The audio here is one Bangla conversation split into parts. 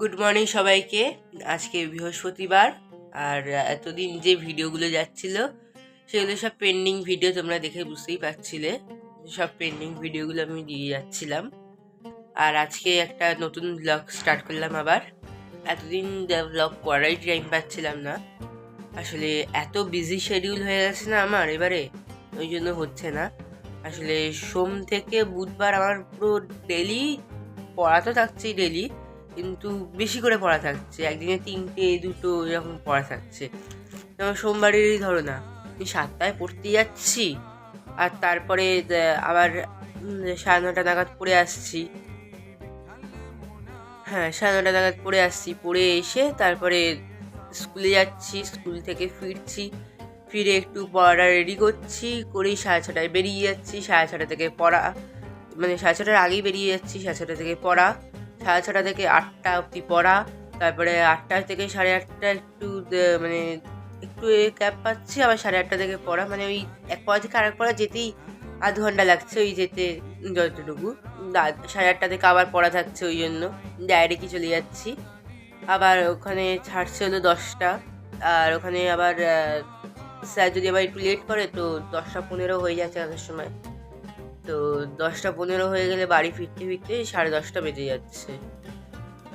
গুড মর্নিং সবাইকে। আজকে বৃহস্পতিবার, আর এতদিন যে ভিডিওগুলো যাচ্ছিল, সেগুলো সব পেন্ডিং ভিডিও তোমরা দেখে বুঝতেই পারছিলে। সব পেন্ডিং ভিডিওগুলো আমি দিয়ে যাচ্ছিলাম। আর আজকে একটা নতুন ব্লগ স্টার্ট করলাম আবার। এতদিন ব্লগ করারই টাইম পাচ্ছিলাম না। আসলে এত বিজি শিডিউল হয়ে গেছে না আমার এবারে, ওই জন্য হচ্ছে না। আসলে সোম থেকে বুধবার আমার পুরো ডেলি পড়া তো থাকছেই ডেলি কিন্তু বেশি করে পড়া থাকছে। একদিনে তিনটে, দুটো এরকম পড়া থাকছে। যেমন সোমবারেরই ধরো না, আমি সাতটায় পড়তে যাচ্ছি, আর তারপরে আবার সাড়ে নটা নাগাদ পড়ে আসছি। হ্যাঁ সাড়ে নটা নাগাদ পড়ে আসছি, পড়ে এসে তারপরে স্কুলে যাচ্ছি, স্কুল থেকে ফিরছি, ফিরে একটু পড়াটা রেডি করছি, করেই সাড়ে ছটায় বেরিয়ে যাচ্ছি, সাড়ে ছটা থেকে পড়া মানে সাড়ে ছটার আগেই বেরিয়ে যাচ্ছি, সাড়ে ছটা থেকে পড়া। সাড়ে ছটা থেকে আটটা অবধি পড়া, তারপরে আটটা থেকে সাড়ে আটটা একটু মানে একটু ক্যাব পাচ্ছি, আবার সাড়ে আটটা থেকে পড়া মানে ওই এক পড়া থেকে আরেক পড়া যেতেই আধ ঘণ্টা লাগছে ওই যেতে যতটুকু। সাড়ে আটটা থেকে আবার পড়া থাকছে ওই জন্য। ডাইরেক্টই চলে যাচ্ছি। আবার ওখানে ছাড়ছে হলো দশটা, আর ওখানে আবার স্যার যদি আবার একটু লেট করে তো দশটা পনেরো হয়ে যাচ্ছে আসার সময়। তো দশটা পনেরো হয়ে গেলে বাড়ি ফিরতে ফিরতে সাড়ে দশটা বেজে যাচ্ছে।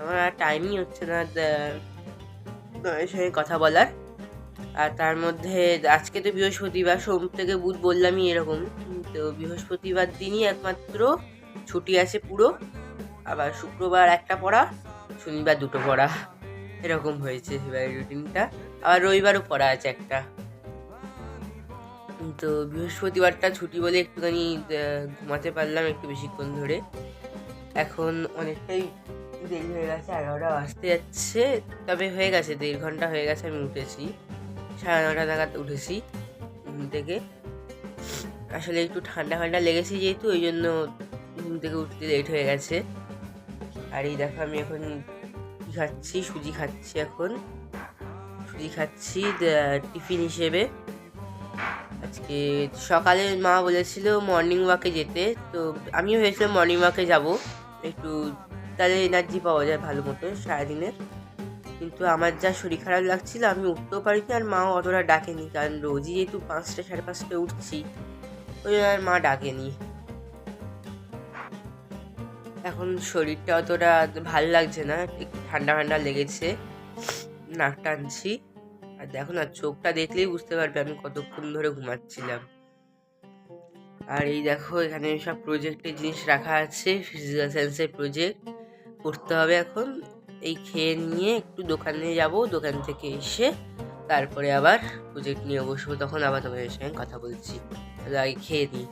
আমার আর টাইমই হচ্ছে না সঙ্গে কথা বলার। আর তার মধ্যে আজকে তো বৃহস্পতিবার, সোম থেকে বুধ বললামই এরকম। তো বৃহস্পতিবার দিনই একমাত্র ছুটি আছে পুরো। আবার শুক্রবার একটা পড়া, শনিবার দুটো পড়া। এরকম হয়েছে এবার রুটিনটা আবার রবিবারও পড়া আছে একটা। তো বৃহস্পতিবারটা ছুটি বলে একটুখানি ঘুমাতে পারলাম একটু বেশিক্ষণ ধরে। এখন অনেকটাই দেরি হয়ে গেছে, এগারোটা বাজতে যাচ্ছে, তবে হয়ে গেছে, দেড় ঘণ্টা হয়ে গেছে আমি উঠেছি। সাড়ে নটা নাগাদ উঠেছি ঘুম থেকে। আসলে একটু ঠান্ডা ঠান্ডা লেগেছে যেহেতু, ওই জন্য ঘুম থেকে উঠতে লেট হয়ে গেছে। আর এই দেখো আমি এখন কী খাচ্ছি, সুজি খাচ্ছি এখন। সুজি খাচ্ছি টিফিন হিসেবে। আজকে সকালে মা বলেছিল মর্নিং ওয়াকে যেতে, তো আমিও ভেবেছিলাম মর্নিং ওয়াকে যাব। একটু তাহলে এনার্জি পাওয়া যায় ভালো মতো সারাদিনের কিন্তু আমার যা শরীর খারাপ লাগছিল, আমি উঠতেও পারিনি আর মাও অতটা ডাকেনি, কারণ রোজই যেহেতু পাঁচটা, সাড়ে পাঁচটা উঠছি, ওই আর মা ডাকেনি। এখন শরীরটা অতটা ভালো লাগছে না, একটু ঠান্ডা ঠান্ডা লেগেছে, নাক টানছি। আর দেখো না, চোখটা দেখলেই বুঝতে পারবে আমি কতক্ষণ ধরে ঘুমাচ্ছিলাম। আর এই দেখো, এখানে সব প্রজেক্টের জিনিস রাখা আছে ফিজিক্যাল সায়েন্সের প্রজেক্ট করতে হবে এখন। এই খেয়ে নিয়ে একটু দোকানে যাব, দোকান থেকে এসে তারপরে আবার প্রজেক্ট নিয়ে বসবো, তখন আবার তোমাদের সঙ্গে কথা বলছি। আগে খেয়ে নিই।